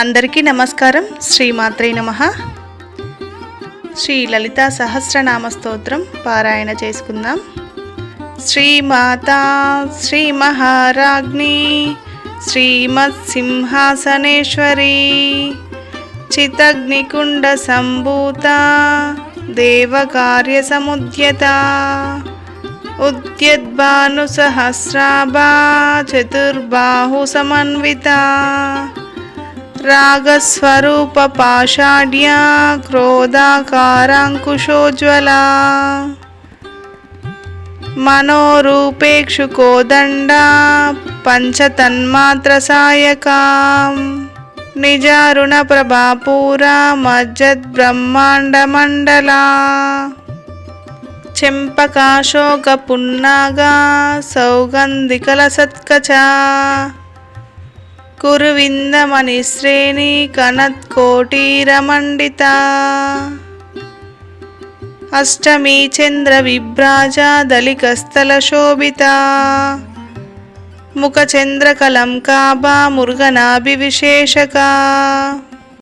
అందరికీ నమస్కారం. శ్రీమాత్రే నమ. శ్రీ లలితా సహస్రనామ స్తోత్రం పారాయణ చేసుకుందాం. శ్రీమాత శ్రీ మహారాజ్ని శ్రీమత్ సింహాసనేశ్వరి చితగ్నికుండ సంభూత దేవకార్య సముద్యత ఉద్యద్భానుసహస్రాభా చతుర్బాహు సమన్విత రాగస్వరూప పాషాఢ్య క్రోధాకారాంకుశోజ్వలా మనోరూపేక్షు కోదండ పంచతన్మాత్ర సాయకా నిజారుణ ప్రభాపూరా మజ్జద్ బ్రహ్మాండ చెంపకాశోక పున్నాగా సౌగంధికల సత్కచా కురువిందమణి శ్రేణి కనత్కోటీరమండిత. అష్టమీ చంద్ర విభ్రాజ దళికస్థల శోభిత.